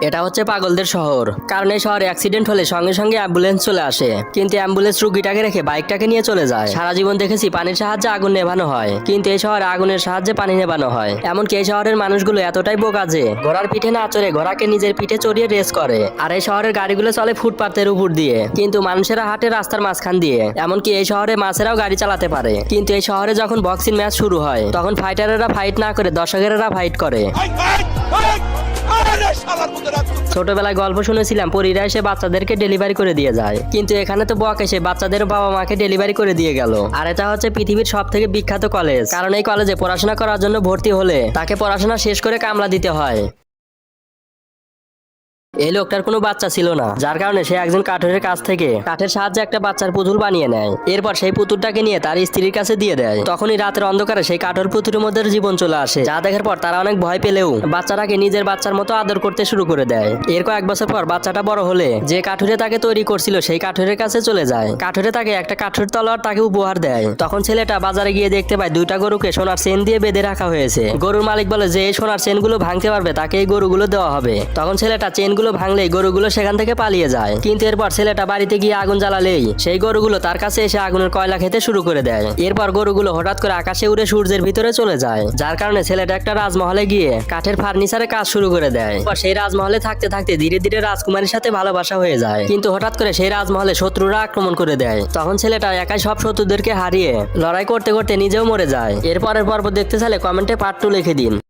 এটা হচ্ছে পাগলদের শহর। কারণ এই শহরে অ্যাক্সিডেন্ট হলে সঙ্গে সঙ্গে অ্যাম্বুলেন্স চলে আসে। কিন্তু অ্যাম্বুলেন্স রুগীটাকে রেখে বাইকটাকে নিয়ে চলে যায়। সারা জীবন দেখেছি পানির সাহায্যে আগুন নেভানো হয়। কিন্তু এই শহরে আগুনের সাহায্যে পানি নেভানো হয়। এমনকি এই শহরের মানুষগুলো এতটাই বোকা যে, ঘোড়ার পিঠে না চড়ে ঘোড়াকে নিজের পিঠে চড়িয়ে রেস করে। আর এই শহরের গাড়িগুলো চলে ফুটপাতের উপর দিয়ে। কিন্তু মানুষেরা হাঁটে রাস্তার মাঝখান দিয়ে। এমনকি এই শহরে মাছেরাও গাড়ি চালাতে পারে। কিন্তু এই শহরে যখন বক্সিং ম্যাচ শুরু হয়, তখন ফাইটারেরা ফাইট না করে, দর্শকেরা ফাইট করে। ছোটবেলায় গল্প শুনেছিলাম, পরীরা এসে বাচ্চাদেরকে ডেলিভারি করে দিয়ে যায়। কিন্তু এখানে তো বক এসে বাচ্চাদের বাবা মাকে ডেলিভারি করে দিয়ে গেল। আর এটা হচ্ছে পৃথিবীর সব থেকে বিখ্যাত কলেজ কারণ এই কলেজে পড়াশোনা করার জন্য ভর্তি হলে তাকে পড়াশোনা শেষ করে কামলা দিতে হয়। এই লোকটার কোনো বাচ্চা ছিল না, যার কারণে সে একজন কাঠের কাছ থেকে কাঠের সাহায্যে একটা বাচ্চার পুতুল বানিয়ে নেয়। এরপর সেই পুতুলটাকে নিয়ে তার স্ত্রীর কাছে দিয়ে দেয়। তখনই রাতের অন্ধকারে সেই কাঠের পুতুলের মধ্যে জীবন চলে আসে। যা দেখার পর তারা অনেক ভয় পেলেও বাচ্চাটাকে নিজের বাচ্চার মতো আদর করতে শুরু করে দেয়। এর কয়েক বছর পর বাচ্চাটা বড় হলে যে কাঠুরে তাকে তৈরি করছিল সেই কাঠুরের কাছে চলে যায়। কাঠুরে তাকে একটা কাঠুর তলোয়ার তাকে উপহার দেয়। তখন ছেলেটা বাজারে গিয়ে দেখতে পায় দুইটা গরুকে সোনার চেন দিয়ে বেঁধে রাখা হয়েছে। গরুর মালিক বলে, যে এই সোনার চেনগুলো ভাঙতে পারবে, তাকে এই গরুগুলো দেওয়া হবে। তখন ছেলেটা চেনগুলো ভাঙলেই গরুগুলো সেখান থেকে পালিয়ে যায়। কিন্তু এরপর ছেলেটা বাড়িতে গিয়ে আগুন জ্বালালেই সেই গরুগুলো তার কাছে এসে আগুনের কয়লা খেতে শুরু করে দেয়। এরপর গরুগুলো হঠাৎ করে আকাশে উড়ে সূর্যের ভিতরে চলে যায়। যার কারণে ছেলেটা একটা রাজমহলে গিয়ে কাঠের ফার্নিচারে কাজ শুরু করে দেয়। সেই রাজমহলে থাকতে থাকতে ধীরে ধীরে রাজকুমারীর সাথে ভালোবাসা হয়ে যায়। কিন্তু হঠাৎ করে সেই রাজমহলে শত্রুরা আক্রমণ করে দেয়। তখন ছেলেটা একাই সব শত্রুদেরকে হারিয়ে লড়াই করতে করতে নিজেও মরে যায়। এরপরের পর্ব দেখতে চাইলে কমেন্টে পার্ট টু লিখে দিন।